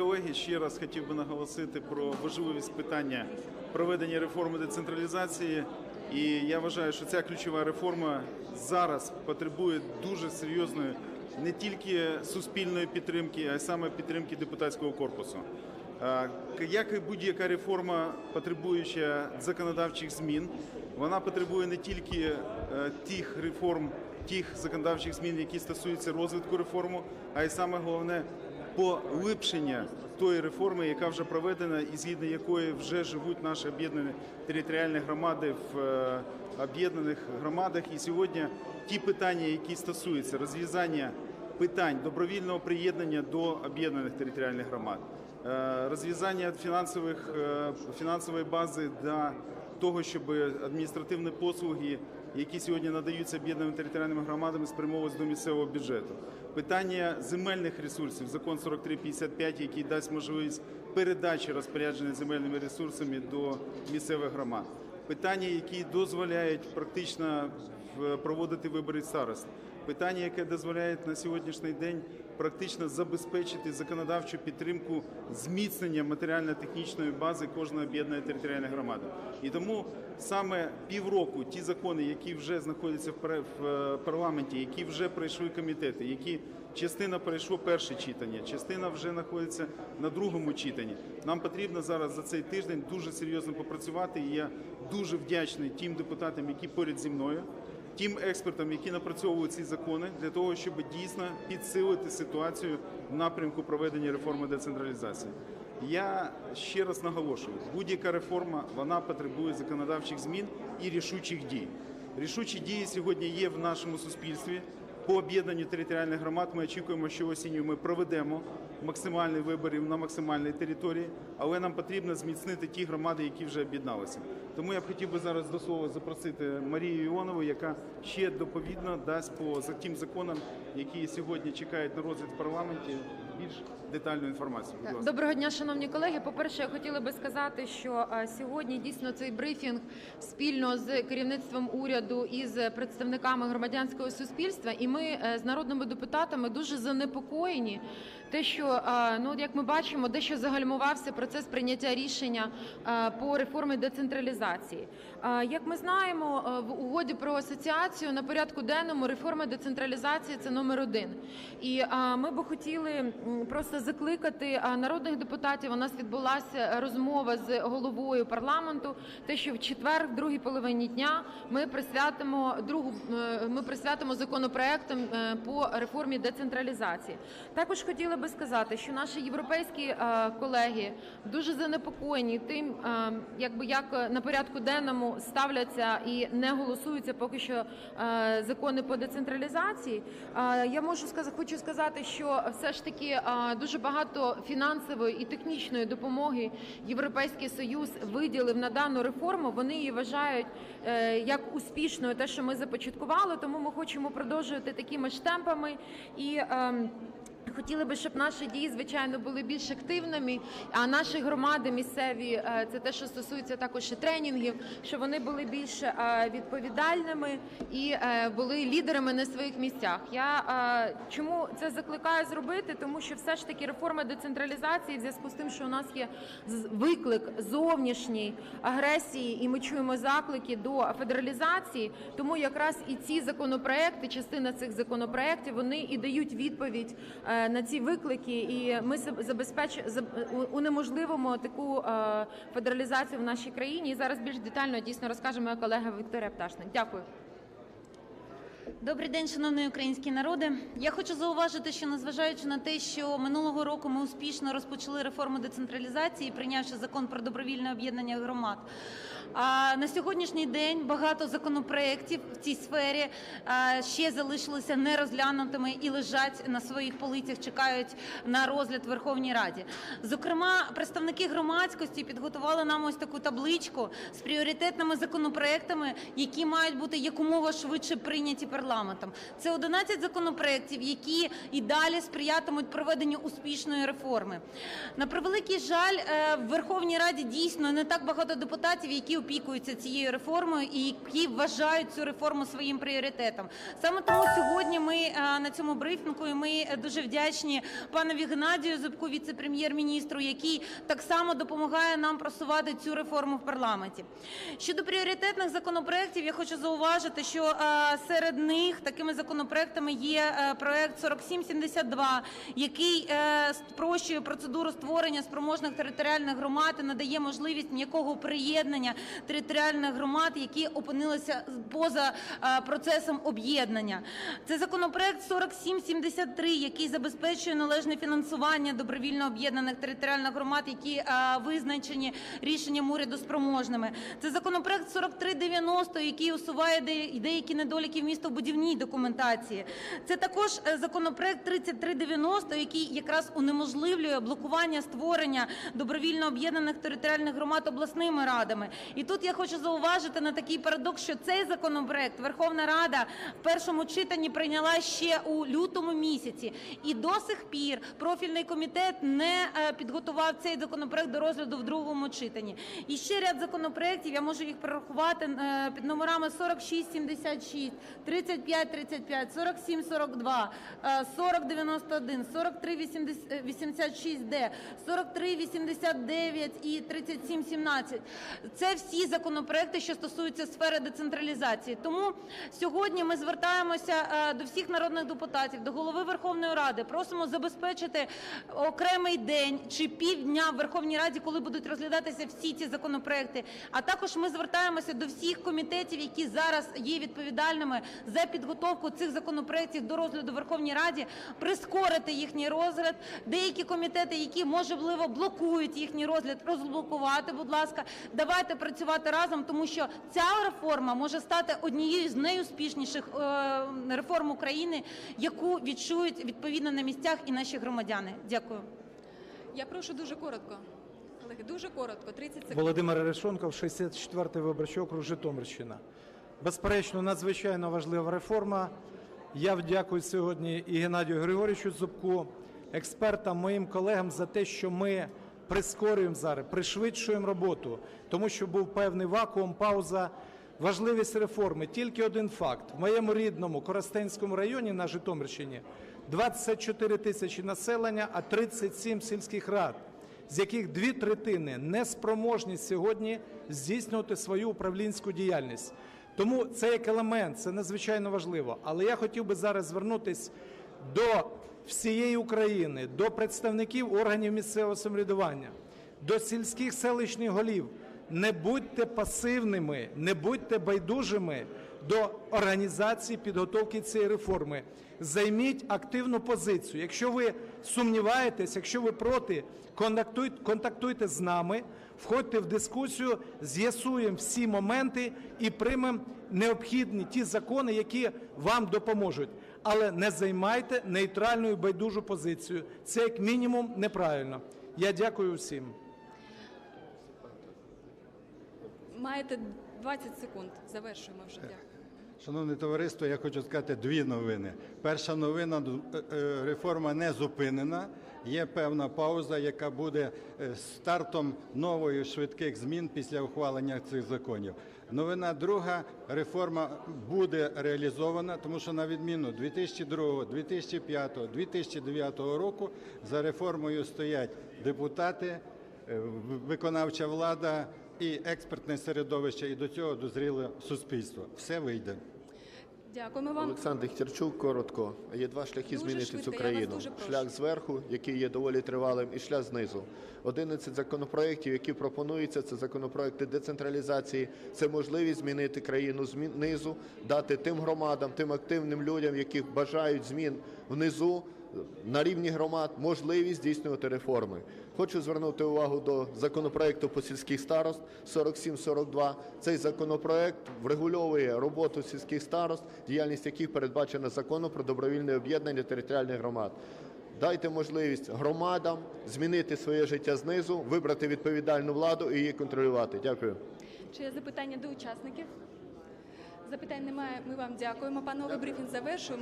колеги, ще раз хотів би наголосити про важливість питання проведення реформи децентралізації. І я вважаю, що ця ключова реформа зараз потребує дуже серйозної не тільки суспільної підтримки, а й саме підтримки депутатського корпусу. Як і будь-яка реформа, потребуюча законодавчих змін, вона потребує не тільки е, тих реформ, тих законодавчих змін, які стосуються розвитку реформи, а й саме головне поліпшення тої реформи, яка вже проведена, і згідно якої вже живуть наші об'єднані територіальні громади в е, об'єднаних громадах. І сьогодні ті питання, які стосуються розв'язання питань добровільного приєднання до об'єднаних територіальних громад, е, розв'язання фінансових е, фінансової бази для того, щоб адміністративні послуги, які сьогодні надаються об'єднаними територіальними громадами, спрямовуються до місцевого бюджету. Питання земельних ресурсів, закон 4355, який дасть можливість передачі розпорядження земельними ресурсами до місцевих громад. Питання, які дозволяють практично проводити вибори старост. Питання, яке дозволяє на сьогоднішній день практично забезпечити законодавчу підтримку зміцнення матеріально-технічної бази кожної об'єднаної територіальної громади. І тому саме півроку ті закони, які вже знаходяться в е, парламенті, які вже пройшли комітети, які частина пройшло перше читання, частина вже знаходиться на другому читанні. Нам потрібно зараз за цей тиждень дуже серйозно попрацювати. І я дуже вдячний тим депутатам, які поряд зі мною тим експертам, які напрацьовують ці закони, для того, щоб дійсно підсилити ситуацію в напрямку проведення реформи децентралізації. Я ще раз наголошую, будь-яка реформа вона потребує законодавчих змін і рішучих дій. Рішучі дії сьогодні є в нашому суспільстві. По об'єднанню територіальних громад ми очікуємо, що осінню ми проведемо максимальні виборів на максимальній території, але нам потрібно зміцнити ті громади, які вже об'єдналися. Тому я б хотів би зараз до слова запросити Марію Іонову, яка ще доповідно дасть по тим законам, які сьогодні чекають на розгляд в парламенті, більш детальну інформацію. Будь ласка. Доброго дня, шановні колеги. По-перше, я хотіла би сказати, що сьогодні дійсно цей брифінг спільно з керівництвом уряду і з представниками громадянського суспільства, і ми е, з народними депутатами дуже занепокоєні. Те, що ну як ми бачимо, дещо загальмувався процес прийняття рішення по реформі децентралізації. Як ми знаємо, е, в угоді про асоціацію на порядку денному реформа децентралізації це номер один. І ми би хотіли просто закликати народних депутатів. У нас відбулася розмова з головою парламенту. Те, що в четвер, в другій половині дня, ми присвятимо другу е, ми присвятимо законопроектам е, по реформі децентралізації. Також хотіла би сказати, що наші європейські е, колеги дуже занепокоєні тим, якби як на порядку денному ставляться і не голосуються поки що закони по децентралізації. Я можу сказати, хочу сказати, що все ж таки дуже багато фінансової і технічної допомоги Європейський Союз виділив на дану реформу. Вони її вважають е, як успішною, те, що ми започаткували. Тому ми хочемо продовжувати такими ж темпами і. Хотіли би, щоб наші дії, звичайно, були більш активними. А наші громади місцеві, е, це те, що стосується також і тренінгів, щоб вони були більш е, відповідальними і е, були лідерами на своїх місцях. Я чому це закликаю зробити? Тому що все ж таки реформа децентралізації, в зв'язку з тим, що у нас є виклик зовнішній агресії, і ми чуємо заклики до федералізації. Тому якраз і ці законопроекти, частина цих законопроектів, вони і дають відповідь на ці виклики, і ми заб- забезпеч унеможливимо таку е, федералізацію в нашій країні. І зараз більш детально дійсно розкаже моя колега Вікторія Пташник. Дякую. Добрий день, шановний український народи. Я хочу зауважити, що незважаючи на те, що минулого року ми успішно розпочали реформу децентралізації, прийнявши закон про добровільне об'єднання громад. А на сьогоднішній день багато законопроєктів в цій сфері ще залишилися нерозглянутими і лежать на своїх полицях, чекають на розгляд в Верховній Раді. Зокрема, представники громадськості підготували нам ось таку табличку з пріоритетними законопроектами, які мають бути якомога швидше прийняті парламентом. Це 11 законопроєктів, які і далі сприятимуть проведенню успішної реформи. На превеликий жаль, е, в Верховній Раді дійсно не так багато депутатів, які опікуються цією реформою і які вважають цю реформу своїм пріоритетом. Саме тому сьогодні ми е, на цьому брифінгу і ми дуже вдячні панові Геннадію Зубку, віце-прем'єр-міністру, який так само допомагає нам просувати цю реформу в парламенті. Щодо пріоритетних законопроєктів, я хочу зауважити, що е, серед них такими законопроектами є е, проект 4772, який е, спрощує процедуру створення спроможних територіальних громад і надає можливість м'якого приєднання територіальних громад, які опинилися поза е, процесом об'єднання. Це законопроект 4773, який забезпечує належне фінансування добровільно об'єднаних територіальних громад, які визначені рішенням уряду спроможними. Це законопроект 4390, який усуває деякі недоліки в містобудівній документації. Це також е, законопроект 3390, який якраз унеможливлює блокування створення добровільно об'єднаних територіальних громад обласними радами. І тут я хочу зауважити на такий парадокс, що цей законопроект Верховна Рада в першому читанні прийняла ще у лютому місяці, і до сих пір профільний комітет не е, підготував цей законопроект до розгляду в другому читанні. І ще ряд законопроєктів, я можу їх перерахувати е, під номерами 4676, 3535, 4742, е, 4091, 4386-д, 4389 і 3717. Це всі законопроекти, що стосуються сфери децентралізації. Тому сьогодні ми звертаємося е, до всіх народних депутатів, до голови Верховної Ради, просимо забезпечити окремий день чи півдня в Верховній Раді, коли будуть розглядатися всі ці законопроекти. А також ми звертаємося до всіх комітетів, які зараз є відповідальними за підготовку цих законопроектів до розгляду в Верховній Раді, прискорити їхній розгляд. Деякі комітети, які можливо блокують їхній розгляд, розблокувати, будь ласка. Давайте працювати разом, тому що ця реформа може стати однією з найуспішніших е, реформ України, яку відчують відповідно на місцях і наші громадяни. Дякую. Я прошу дуже коротко. Колеги, дуже коротко, 30 секунд. Володимир Арешонков, 64-й виборчий округ Житомирщина. Безперечно, надзвичайно важлива реформа. Я вдякую сьогодні і Геннадію Григорійовичу Зубку, експертам, моїм колегам за те, що ми прискорюємо зараз, пришвидшуємо роботу, тому що був певний вакуум, пауза. Важливість реформи. Тільки один факт. В моєму рідному Коростенському районі на Житомирщині 24 тисячі населення, а 37 сільських рад з яких дві третини неспроможні сьогодні здійснювати свою управлінську діяльність. Тому це як елемент, це надзвичайно важливо. Але я хотів би зараз звернутися до всієї України, до представників органів місцевого самоврядування, до сільських селищних голів. Не будьте пасивними, не будьте байдужими до організації підготовки цієї реформи. Займіть активну позицію. Якщо ви сумніваєтесь, якщо ви проти, контактуйте, з нами, входьте в дискусію, з'ясуємо всі моменти і приймемо необхідні ті закони, які вам допоможуть. Але не займайте нейтральну і байдужу позицію. Це як мінімум неправильно. Я дякую всім. Маєте 20 секунд. Завершуємо вже. Дякую. Шановне товариство, я хочу сказати дві новини. Перша новина е, е, реформа не зупинена. Є певна пауза, яка буде е, стартом нової швидких змін після ухвалення цих законів. Новина друга реформа буде реалізована, тому що на відміну 2002, 2005, 2009 року за реформою стоять депутати, виконавча влада і експертне середовище, і до цього дозріло суспільство. Все вийде. Дякуємо вам. Олександр Хтерчук, коротко. Є два шляхи Дуже змінити швидко, цю країну: шлях зверху, який є доволі тривалим, і шлях знизу. 11 законопроєктів, які пропонуються, це законопроекти децентралізації, це можливість змінити країну знизу, дати тим громадам, тим активним людям, які бажають змін внизу. На рівні громад можливість здійснювати реформи. Хочу звернути увагу до законопроекту по сільських старост 4742. Цей законопроект врегульовує роботу сільських старост, діяльність яких передбачена законом про добровільне об'єднання територіальних громад. Дайте можливість громадам змінити своє життя знизу, вибрати відповідальну владу і її контролювати. Дякую. Чи є запитання до учасників? Запитань немає. Ми вам дякуємо. Панове брифінг завершуємо.